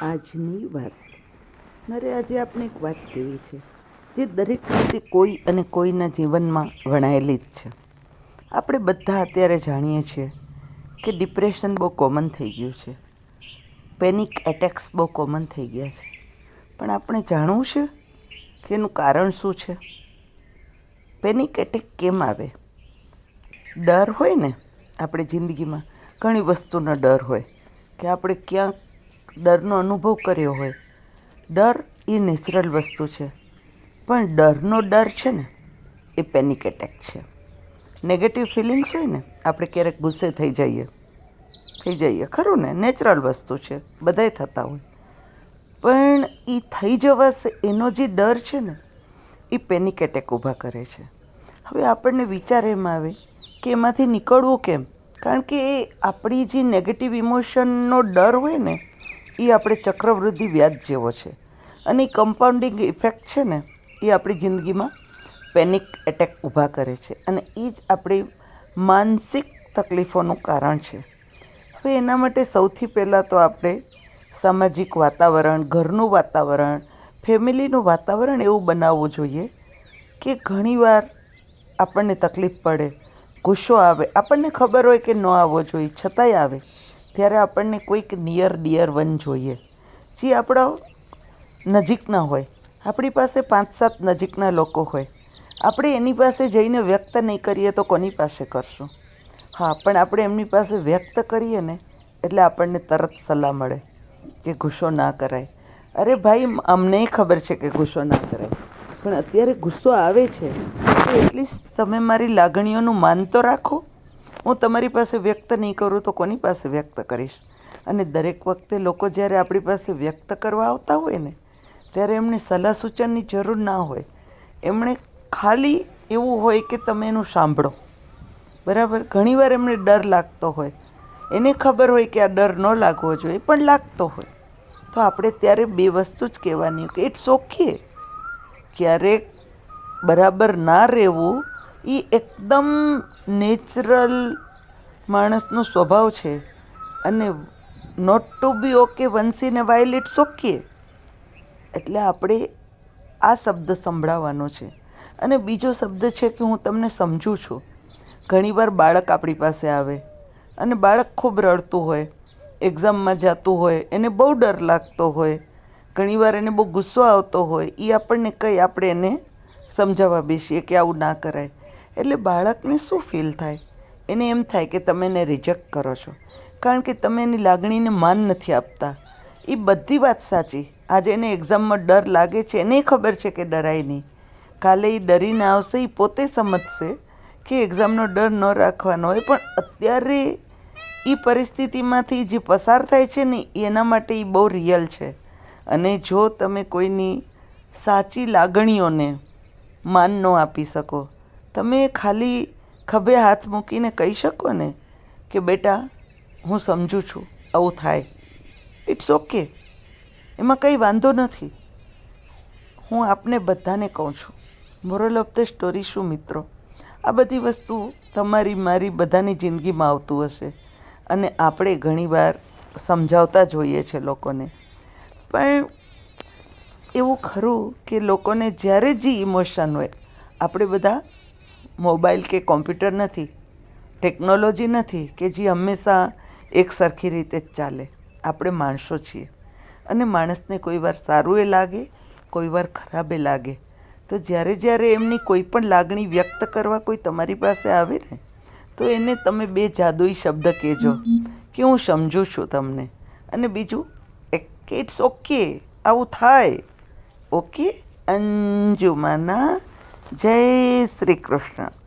આજની વાત. મારે આજે આપણે એક વાત કહેવી છે, જે દરેક વ્યક્તિ કોઈ અને કોઈના જીવનમાં વણાયેલી જ છે. આપણે બધા અત્યારે જાણીએ છીએ કે ડિપ્રેશન બહુ કોમન થઈ ગયું છે. પેનિક એટેક્સ બહુ કોમન થઈ ગયા છે. પણ આપણે જાણવું છે કે એનું કારણ શું છે? પેનિક એટેક કેમ આવે? ડર હોય ને? આપણે જિંદગીમાં ઘણી વસ્તુનો ડર હોય કે આપણે ક્યાંક ડરનો અનુભવ કર્યો હોય. ડર એ નેચરલ વસ્તુ છે. પણ ડરનો ડર છે ને, એ પેનિક એટેક છે. નેગેટિવ ફિલિંગ્સ હોય ને, આપણે ક્યારેક ગુસ્સે થઈ જઈએ. થઈ જઈએ, ખરું ને? નેચરલ વસ્તુ છે. બધાય થતા હોય. પણ એ થઈ જવાશે એનો જે ડર છે ને, એ પેનિક એટેક ઊભા કરે છે. હવે આપણને વિચાર એમ આવે કે એમાંથી નીકળવું કેમ? કારણ કે એ આપણી જે નેગેટિવ ઇમોશનનો ડર હોય ને એ આપણે ચક્રવૃદ્ધિ વ્યાજ જેવો છે. અને એ કમ્પાઉન્ડિંગ ઇફેક્ટ છે ને, એ આપણી જિંદગીમાં પેનિક એટેક ઊભા કરે છે. અને એ જ આપણી માનસિક તકલીફોનું કારણ છે. હવે એના માટે સૌથી પહેલાં તો આપણે સામાજિક વાતાવરણ, ઘરનું વાતાવરણ, ફેમિલીનું વાતાવરણ એવું બનાવવું જોઈએ કે ઘણીવાર આપણને તકલીફ પડે, ગુસ્સો આવે, આપણને ખબર હોય કે ન આવવો જોઈએ, છતાંય આવે. ત્યારે આપણને કોઈક નિયર ડિયર વન જોઈએ. જે આપણા નજીકના હોય. આપણી પાસે પાંચ, સાત નજીકના લોકો હોય. આપણે એની પાસે જઈને વ્યક્ત નહીં કરીએ તો કોની પાસે કરશું? હા, પણ આપણે એમની પાસે વ્યક્ત કરીએ ને, એટલે આપણને તરત સલાહ મળે કે ગુસ્સો ના કરાય. અરે ભાઈ અમને ખબર છે કે ગુસ્સો ના કરાય. પણ અત્યારે ગુસ્સો આવે છે એટલીસ્ટ તમે મારી લાગણીઓનું માન તો રાખો. હું તમારી પાસે વ્યક્ત નહીં કરું તો કોની પાસે વ્યક્ત કરીશ? અને દરેક વખતે લોકો જ્યારે આપણી પાસે વ્યક્ત કરવા આવતા હોય ને, ત્યારે એમને સલાહ સૂચનની જરૂર ના હોય. એમણે ખાલી એવું હોય કે તમે એનું સાંભળો. બરાબર? ઘણીવાર એમને ડર લાગતો હોય. એને ખબર હોય કે આ ડર ન લાગવો જોઈએ પણ લાગતો હોય. તો આપણે ત્યારે બે વસ્તુ જ કહેવાની, કે ઇટ્સ ઓકે ક્યારેક બરાબર ના રહેવું એ એકદમ નેચરલ માણસનો સ્વભાવ છે અને નોટ ટુ બી ઓકે વંશીને શોખીએ વાઇલ ઓકે એટલે આપણે આ શબ્દ સંભળાવવાનો છે. અને બીજો શબ્દ છે કે હું તમને સમજું છું. ઘણીવાર બાળક આપણી પાસે આવે અને બાળક ખૂબ રડતું હોય એક્ઝામમાં જતું હોય, એને બહુ ડર લાગતો હોય, ઘણીવાર એને બહુ ગુસ્સો આવતો હોય એ આપણને કંઈ આપણે એને સમજાવવા બેસીએ કે આવું ના કરાય. એટલે બાળકને શું ફીલ થાય? એને એમ થાય કે તમે એને રિજેક્ટ કરો છો. કારણ કે તમે એની લાગણીને માન નથી આપતા. એ બધી વાત સાચી. આજે એને એક્ઝામમાં ડર લાગે છે. એને ખબર છે કે ડરાય નહીં. કાલે એ ડરીને આવશે, એ પોતે સમજશે કે એક્ઝામનો ડર ન રાખવાનો હોય. પણ અત્યારે એ પરિસ્થિતિમાંથી જે પસાર થાય છે ને એના માટે એ બહુ રિયલ છે. અને જો તમે કોઈની સાચી લાગણીઓને માન ન આપી શકો, તમે ખાલી ખભે હાથ મૂકીને કહી શકો ને કે બેટા, હું સમજું છું, આવું થાય. ઇટ્સ ઓકે એમાં કંઈ વાંધો નથી. હું આપને બધાને કહું છું. મોરલ ઓફ ધ સ્ટોરી શું, મિત્રો? આ બધી વસ્તુ તમારી, મારી બધાની જિંદગીમાં આવતું હશે અને આપણે ઘણીવાર સમજાવતા જોઈએ છે લોકોને. પણ એવું ખરું કે લોકોને જ્યારે જે ઇમોશન હોય, આપણે બધા મોબાઈલ કે કોમ્પ્યુટર નથી, ટેકનોલોજી નથી કે જે હંમેશા એક સરખી રીતે જ ચાલે. આપણે માણસો છીએ અને માણસને કોઈ વાર સારું એ લાગે, કોઈ વાર ખરાબ એ લાગે. તો જ્યારે જ્યારે એમની કોઈ પણ લાગણી વ્યક્ત કરવા કોઈ તમારી પાસે આવે ને, તો એને તમે બે જાદુઈ શબ્દ કહેજો કે હું સમજું છું તમને. અને બીજું કે ઇટ્સ ઓકે આવું થાય. ઓકે અંજુમાના જય શ્રી કૃષ્ણ.